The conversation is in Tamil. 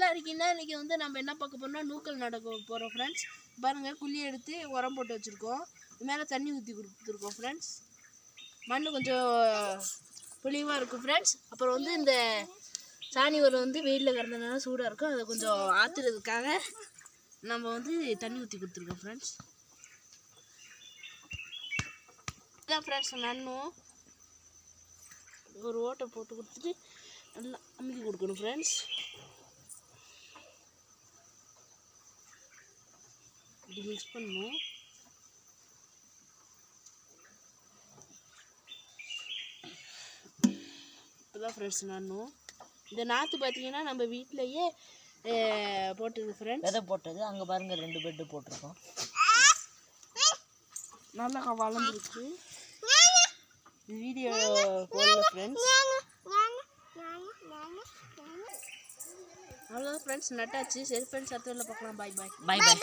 நல்லா இருக்கீங்கன்னா இன்றைக்கி வந்து நம்ம என்ன பார்க்க போகிறோம்னா நூக்கல் நடக்க போகிறோம் ஃப்ரெண்ட்ஸ் பாருங்கள் குழி எடுத்து உரம் போட்டு வச்சுருக்கோம். மேலே தண்ணி ஊற்றி கொடுத்துருக்கோம் ஃப்ரெண்ட்ஸ் மண் கொஞ்சம் புளிவாக இருக்கும் ஃப்ரெண்ட்ஸ் அப்புறம் வந்து இந்த சாணி உரம் வந்து வெயிலில் கிடந்ததுனால சூடாக இருக்கும். அதை கொஞ்சம் ஆற்றுறதுக்காக நம்ம வந்து தண்ணி ஊற்றி கொடுத்துருக்கோம் ஃப்ரெண்ட்ஸ் இதான் ஃப்ரெண்ட்ஸ் நன்னும் ஒரு ஓட்டை போட்டு கொடுத்துட்டு நல்லா அமுக்கி கொடுக்கணும் ஃப்ரெண்ட்ஸ் இப்படி மிக்ஸ் பண்ணணும் இப்போதான் ஃப்ரெண்ட்ஸ் நானும் இந்த நாற்று பார்த்தீங்கன்னா நம்ம வீட்டிலையே போட்டது ஃப்ரெண்ட்ஸ் விதை போட்டது? அங்கே பாருங்க ரெண்டு பெட்டு போட்டிருக்கோம். நல்லா வளர்ந்துருக்கு. வீடியோ போடல ஃப்ரெண்ட்ஸ் அவ்வளோதான் ஃப்ரெண்ட்ஸ் நட்டாச்சு. சரி ஃப்ரெண்ட்ஸ் அடுத்த பார்க்கலாம். பாய் பாய் பை பை